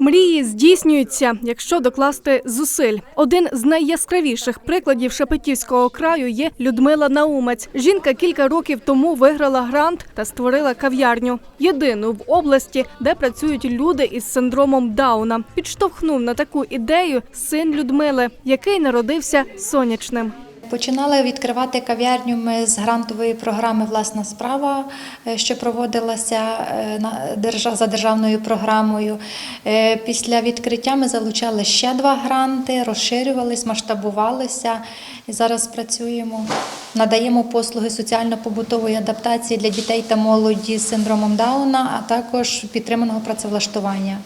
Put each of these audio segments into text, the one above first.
Мрії здійснюються, якщо докласти зусиль. Один з найяскравіших прикладів Шепетівського краю є Людмила Наумець. Жінка кілька років тому виграла грант та створила кав'ярню. Єдину в області, де працюють люди із синдромом Дауна. Підштовхнув на таку ідею син Людмили, який народився сонячним. Починали відкривати кав'ярню ми з грантової програми Власна справа, е, що проводилася е, за державною програмою. Е, Після відкриття ми залучали ще два гранти, розширювались, масштабувалися. І зараз працюємо, надаємо послуги соціально-побутової адаптації для дітей та молоді з синдромом Дауна, а також підтриманого працевлаштування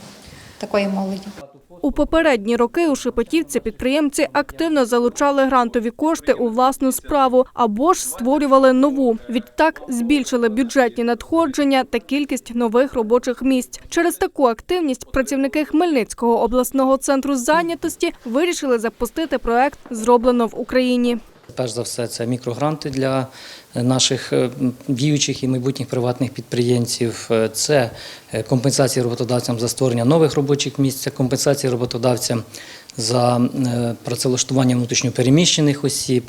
такої молоді. У попередні роки у Шепетівці підприємці активно залучали грантові кошти у власну справу або ж створювали нову. Відтак збільшили бюджетні надходження та кількість нових робочих місць. Через таку активність працівники Хмельницького обласного центру зайнятості вирішили запустити проект Зроблено в Україні. Перш за все, це мікрогранти для наших е, діючих і майбутніх приватних підприємців. Е, Це компенсація роботодавцям за створення нових робочих місць, це компенсації роботодавцям за е, працевлаштування внутрішньопереміщених осіб.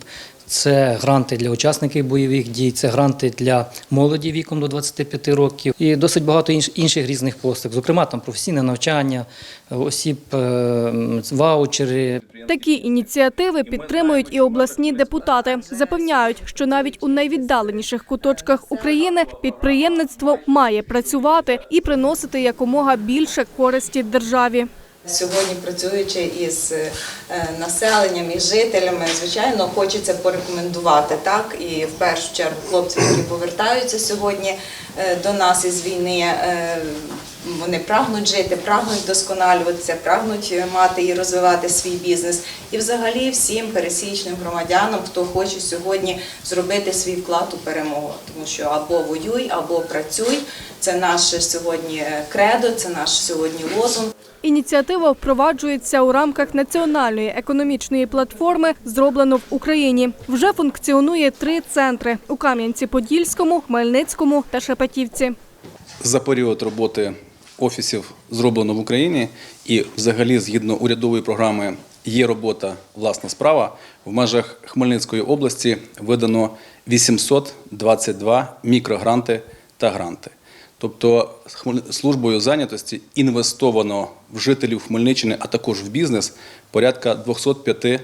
Це гранти для учасників бойових дій, це гранти для молоді віком до 25 років і досить багато інш- інших різних послуг, зокрема там професійне навчання, осіб, е, ваучери, Такі ініціативи підтримують і обласні депутати. Запевняють, що навіть у найвіддаленіших куточках України підприємництво має працювати і приносити якомога більше користі державі. Сьогодні працюючи із е, населенням і жителями, звичайно, хочеться порекомендувати так і в першу чергу хлопців, які повертаються сьогодні е, до нас із війни. е, Вони прагнуть жити, прагнуть вдосконалюватися, прагнуть мати і розвивати свій бізнес. І взагалі всім пересічним громадянам, хто хоче сьогодні зробити свій вклад у перемогу, тому що або воюй, або працюй. Це наше сьогодні кредо, це наш сьогодні лозунг. Ініціатива впроваджується у рамках національної економічної платформи Зроблено в Україні. Вже функціонує три центри у Кам'янці-Подільському, Хмельницькому та Шепетівці. За період роботи офісів зроблено в Україні і взагалі згідно урядової програми є робота власна справа. В межах Хмельницької області видано 822 мікрогранти та гранти. Тобто службою зайнятості інвестовано в жителів Хмельниччини, а також в бізнес порядка 205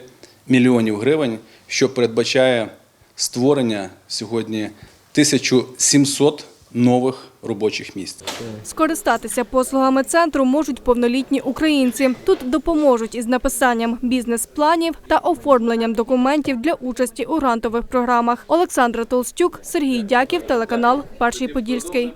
мільйонів гривень, що передбачає створення сьогодні 1700 нових робочих місць. Скористатися послугами центру можуть повнолітні українці. Тут допоможуть із написанням бізнес-планів та оформленням документів для участі у грантових програмах. Олександра Толстюк, Сергій Дяків, телеканал Перший Подільський.